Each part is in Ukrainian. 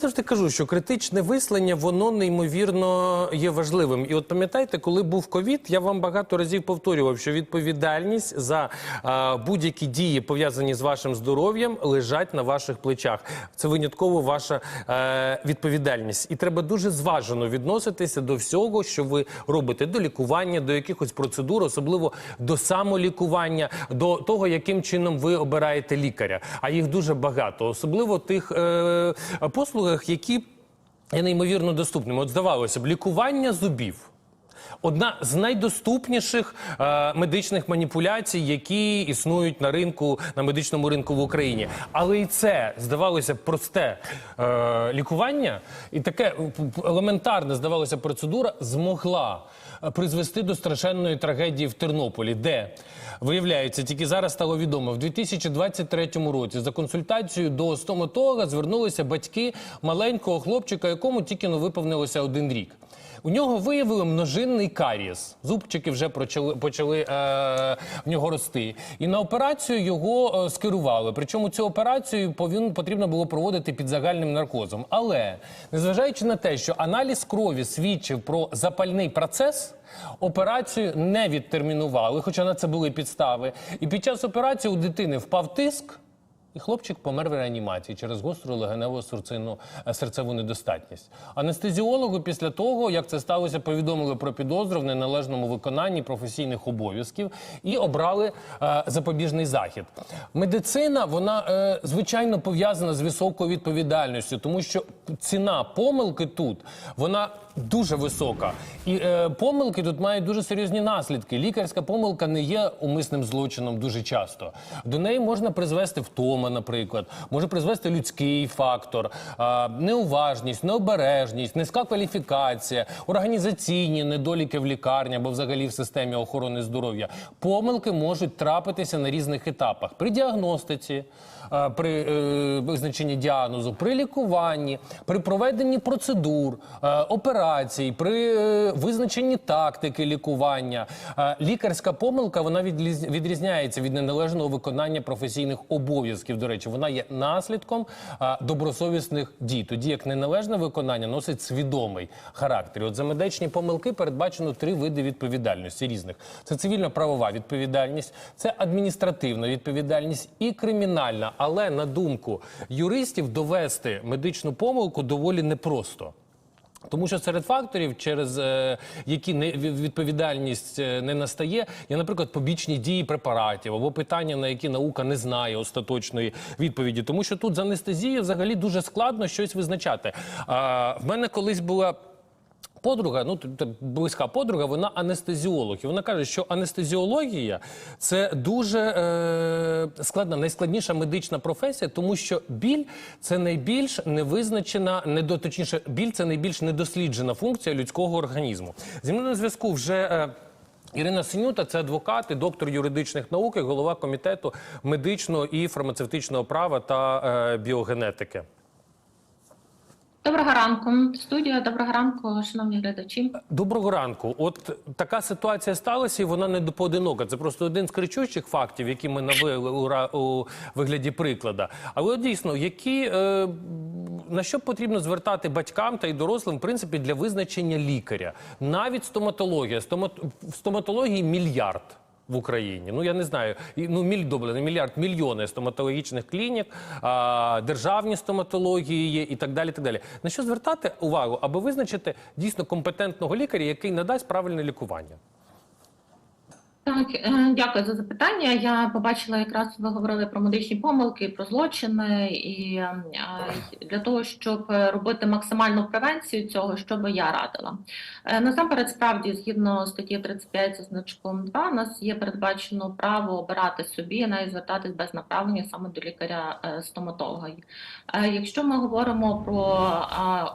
Завжди кажу, що критичне мислення воно неймовірно є важливим. І от пам'ятаєте, коли був ковід, я вам багато разів повторював, що відповідальність за будь-які дії пов'язані з вашим здоров'ям лежать на ваших плечах. Це винятково ваша е, відповідальність, і треба дуже зважено відноситися до всього, що ви робите, до лікування, до якихось процедур, особливо до самолікування, до того, яким чином ви обираєте лікаря. А їх дуже багато, особливо тих е, послугах, які є неймовірно доступними. От здавалося б, лікування зубів. Одна з найдоступніших е, медичних маніпуляцій, які існують на ринку на медичному ринку в Україні. Але і це здавалося просте е, лікування, і таке елементарне здавалося процедура змогла призвести до страшенної трагедії в Тернополі, де виявляється, тільки зараз стало відомо в 2023 році за консультацією до стоматолога звернулися батьки маленького хлопчика, якому тільки но виповнилося один рік. У нього виявили множинний карієс. Зубчики вже почали, почали е, в нього рости. І на операцію його е, скерували. Причому цю операцію повин, потрібно було проводити під загальним наркозом. Але незважаючи на те, що аналіз крові свідчив про запальний процес. Операцію не відтермінували, хоча на це були підстави. І під час операції у дитини впав тиск, і хлопчик помер в реанімації через гостру легеневу е, серцеву недостатність. Анестезіологу після того, як це сталося, повідомили про підозру в неналежному виконанні професійних обов'язків і обрали е, запобіжний захід. Медицина, вона е, звичайно пов'язана з високою відповідальністю, тому що ціна помилки тут вона дуже висока. І е, помилки тут мають дуже серйозні наслідки. Лікарська помилка не є умисним злочином дуже часто. До неї можна призвести втома, наприклад, може призвести людський фактор, е, неуважність, необережність, низька кваліфікація, організаційні недоліки в лікарні або взагалі в системі охорони здоров'я. Помилки можуть трапитися на різних етапах при діагностиці. е, При е, визначенні діагнозу, при лікуванні, при проведенні процедур, е, операцій, при е, визначенні тактики лікування. Е, лікарська помилка вона відрізняється від неналежного виконання професійних обов'язків. До речі, вона є наслідком е, добросовісних дій, тоді як неналежне виконання носить свідомий характер. От за медичні помилки передбачено три види відповідальності різних: це цивільно-правова відповідальність, це адміністративна відповідальність і кримінальна. Але на думку юристів довести медичну помилку доволі непросто. Тому що серед факторів, через е, які не відповідальність е, не настає, є, наприклад, побічні дії препаратів або питання, на які наука не знає остаточної відповіді. Тому що тут з анестезією взагалі дуже складно щось визначати. В мене колись була. Подруга, ну близька подруга, вона анестезіолог. І вона каже, що анестезіологія це дуже е, складна, найскладніша медична професія, тому що біль це найбільш невизначена, недо, точніше, біль це найбільш недосліджена функція людського організму. Зі мною на зв'язку вже. Е, Ірина Синюта, це адвокат і доктор юридичних наук, і голова комітету медичного і фармацевтичного права та е, біогенетики. Доброго ранку, студія. Доброго ранку, шановні глядачі. Доброго ранку. От така ситуація сталася, і вона не поодинока. Це просто один з кричущих фактів, які ми навели у, у вигляді приклада. Але дійсно, які е, на що потрібно звертати батькам та й дорослим, в принципі, для визначення лікаря, навіть стоматологія. Стомат... В стоматології мільярд. В Україні, ну я не знаю, ну міль добре, не мільярд, мільйони стоматологічних клінік, а, державні стоматології є і так далі. Так далі. На що звертати увагу, аби визначити дійсно компетентного лікаря, який надасть правильне лікування? Так, е, дякую за запитання. Я побачила, якраз ви говорили про медичні помилки, про злочини, і е, для того, щоб робити максимальну превенцію цього, що би я радила. Е, Насамперед, справді, згідно статті 35 зі значком 2, у нас є передбачено право обирати собі, навіть звертатись без направлення саме до лікаря-стоматолога. Якщо ми говоримо про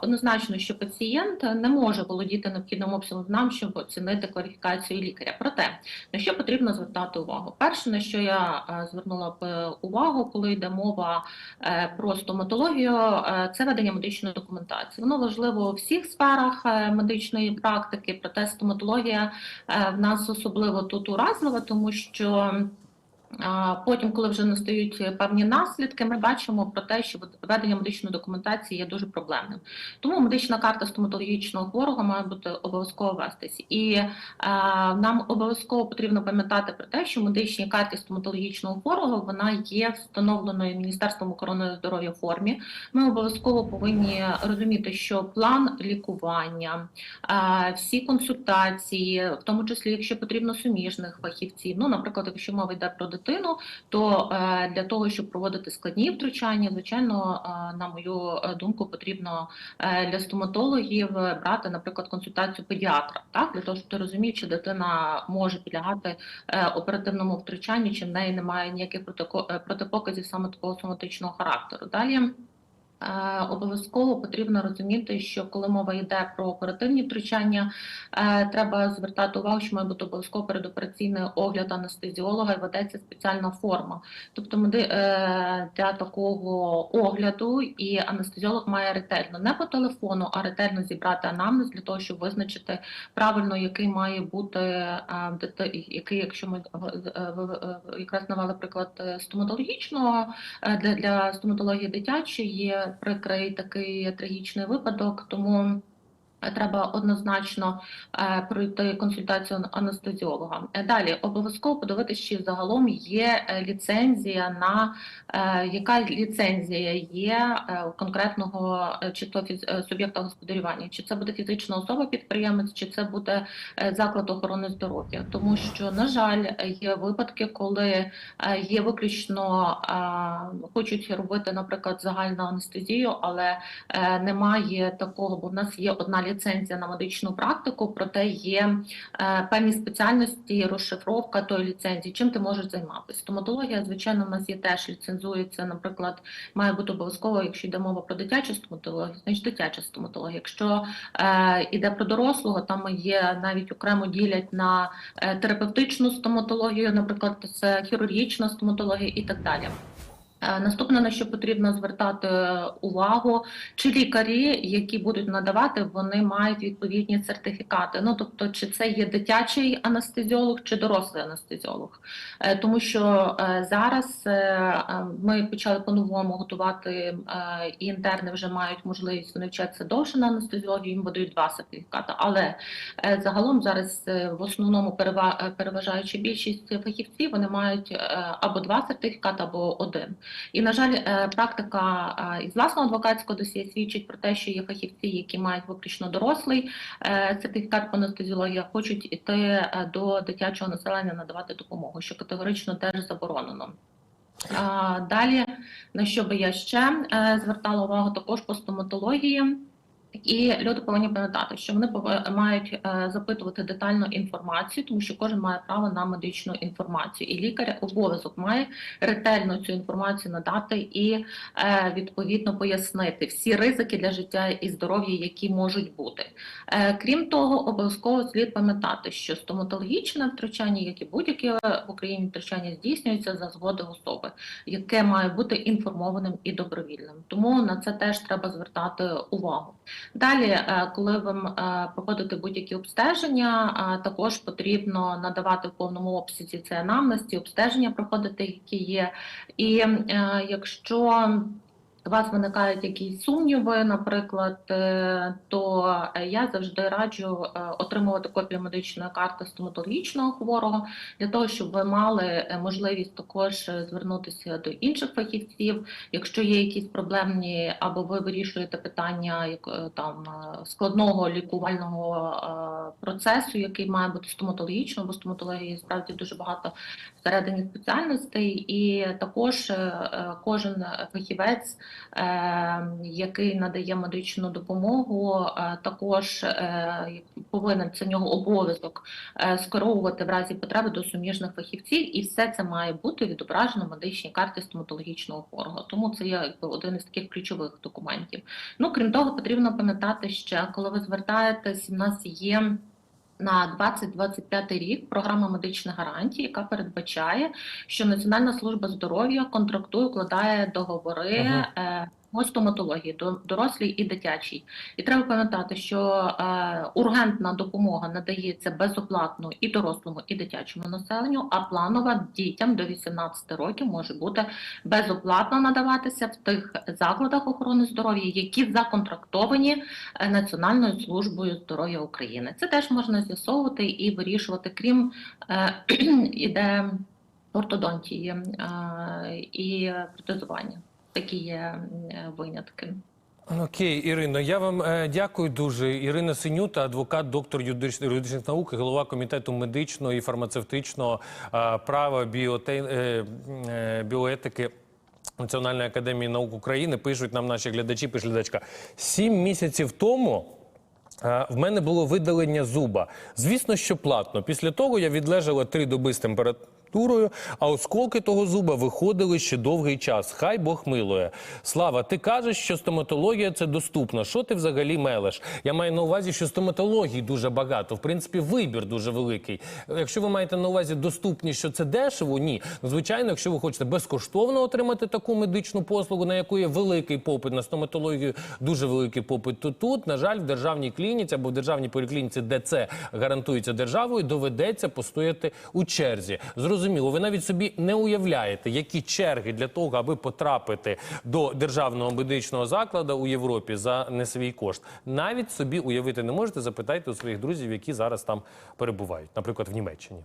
однозначно, що пацієнт не може володіти необхідним обсягом знань, щоб оцінити кваліфікацію лікаря. Проте що потрібно звертати увагу? Перше, на що я е, звернула б увагу, коли йде мова е, про стоматологію, е, це ведення медичної документації. Воно важливо у всіх сферах е, медичної практики, проте стоматологія е, в нас особливо тут уразлива, тому що Потім, коли вже настають певні наслідки, ми бачимо про те, що ведення медичної документації є дуже проблемним. Тому медична карта стоматологічного хворого має бути обов'язково вестись. І е, нам обов'язково потрібно пам'ятати про те, що в медичній стоматологічного хворого вона є встановленою Міністерством охорони здоров'я формі. Ми обов'язково повинні розуміти, що план лікування, е, всі консультації, в тому числі, якщо потрібно суміжних фахівців. Ну, наприклад, якщо мова йде про дитину, то е, для того, щоб проводити складні втручання, звичайно, е, на мою е, думку, потрібно для стоматологів брати, наприклад, консультацію педіатра, так для того, щоб ти розумів, чи дитина може підлягати оперативному втручанню, чи в неї немає ніяких протипоказів саме такого соматичного характеру. Далі. Е, Обов'язково потрібно розуміти, що коли мова йде про оперативні втручання, е, треба звертати увагу, що має бути обов'язково передопераційний огляд анестезіолога і ведеться спеціальна форма. Тобто е, для такого огляду і анестезіолог має ретельно не по телефону, а ретельно зібрати анамнез для того, щоб визначити правильно, який має бути який, якщо ми якраз навели приклад стоматологічного для, стоматології дитячої прикрий такий трагічний випадок, тому треба однозначно е, пройти консультацію анестезіолога. Е, Далі обов'язково подивитися, чи загалом є е, ліцензія на е, яка ліцензія є е, конкретного е, чи то е, суб'єкта господарювання, чи це буде фізична особа підприємець, чи це буде е, заклад охорони здоров'я, тому що на жаль є випадки, коли е, є виключно е, хочуть робити, наприклад, загальну анестезію, але е, немає такого, бо в нас є одна ліцензія на медичну практику, проте є е, певні спеціальності, розшифровка тої ліцензії. Чим ти можеш займатися? Стоматологія, звичайно, в нас є теж ліцензується. Наприклад, має бути обов'язково, якщо йде мова про дитячу стоматологію, значить дитяча стоматологія. Якщо е, йде про дорослого, там є навіть окремо ділять на е, терапевтичну стоматологію, наприклад, це хірургічна стоматологія і так далі. Е, Наступне, на що потрібно звертати увагу, чи лікарі, які будуть надавати, вони мають відповідні сертифікати. Ну тобто, чи це є дитячий анестезіолог, чи дорослий анестезіолог. Е, Тому що е, зараз е, е, ми почали по-новому готувати, е, і інтерни вже мають можливість вони довше на анестезіологію, їм видають два сертифікати. Але е, загалом зараз е, в основному перева- е, переважаюча більшість фахівців вони мають е, або два сертифікати, або один. І, на жаль, е, практика е, із власного адвокатського досі свідчить про те, що є фахівці, які мають виключно дорослий е, сертифікат по анестезіології, хочуть іти до дитячого населення надавати допомогу, що категорично теж заборонено. Далі, на що би я ще звертала увагу, також по стоматології. І люди повинні пам'ятати, що вони мають е, запитувати детальну інформацію, тому що кожен має право на медичну інформацію, і лікар обов'язок має ретельно цю інформацію надати і е, відповідно пояснити всі ризики для життя і здоров'я, які можуть бути. Е, Крім того, обов'язково слід пам'ятати, що стоматологічне втручання, як і будь-яке в Україні втручання, здійснюється за згоди особи, яке має бути інформованим і добровільним. Тому на це теж треба звертати увагу. Далі, е, коли ви е, проходите будь-які обстеження, е, також потрібно надавати в повному обсязі це анамнез, ці обстеження проходити, які є. І якщо у вас виникають якісь сумніви, наприклад, е, то я завжди раджу е, отримувати копію медичної карти стоматологічного хворого для того, щоб ви мали е, можливість також звернутися до інших фахівців, якщо є якісь проблемні, або ви вирішуєте питання там складного лікувального процесу, який має бути стоматологічно, бо стоматології справді дуже багато всередині спеціальностей, і також кожен фахівець, який надає медичну допомогу, е, також е, повинен це нього обов'язок е, скеровувати в разі потреби до суміжних фахівців, і все це має бути відображено в медичній карті стоматологічного хворого. Тому це є якби один із таких ключових документів. Ну крім того, потрібно пам'ятати ще, коли ви звертаєтесь, в нас є. На 2025 рік програма медичних гарантій, яка передбачає, що Національна служба здоров'я контрактує, укладає договори Ага. По стоматології, до дорослій і дитячій. І треба пам'ятати, що е, ургентна допомога надається безоплатно і дорослому, і дитячому населенню, а планова дітям до 18 років може бути безоплатно надаватися в тих закладах охорони здоров'я, які законтрактовані е, Національною службою здоров'я України. Це теж можна з'ясовувати і вирішувати, крім е, іде ортодонтії і протезування. Такі є е, винятки. Окей, Ірино, я вам е, дякую дуже. Ірина Синюта, адвокат, доктор юридичних, наук, голова комітету медичного і фармацевтичного е, права біоте, біоетики. Національної академії наук України пишуть нам наші глядачі, пише глядачка. Сім місяців тому в мене було видалення зуба. Звісно, що платно. Після того я відлежала три доби з температурою, а осколки того зуба виходили ще довгий час. Хай Бог милує. Слава, ти кажеш, що стоматологія це доступно. Що ти взагалі мелеш? Я маю на увазі, що стоматології дуже багато. В принципі, вибір дуже великий. Якщо ви маєте на увазі доступність, що це дешево, ні. Звичайно, якщо ви хочете безкоштовно отримати таку медичну послугу, на яку є великий попит на стоматологію, дуже великий попит, то тут, на жаль, в державній клініці або в державній поліклініці, де це гарантується державою, доведеться постояти у черзі. Зрозуміло, ви навіть собі не уявляєте, які черги для того, аби потрапити до державного медичного закладу у Європі за не свій кошт. Навіть собі уявити не можете. Запитайте у своїх друзів, які зараз там перебувають, наприклад, в Німеччині.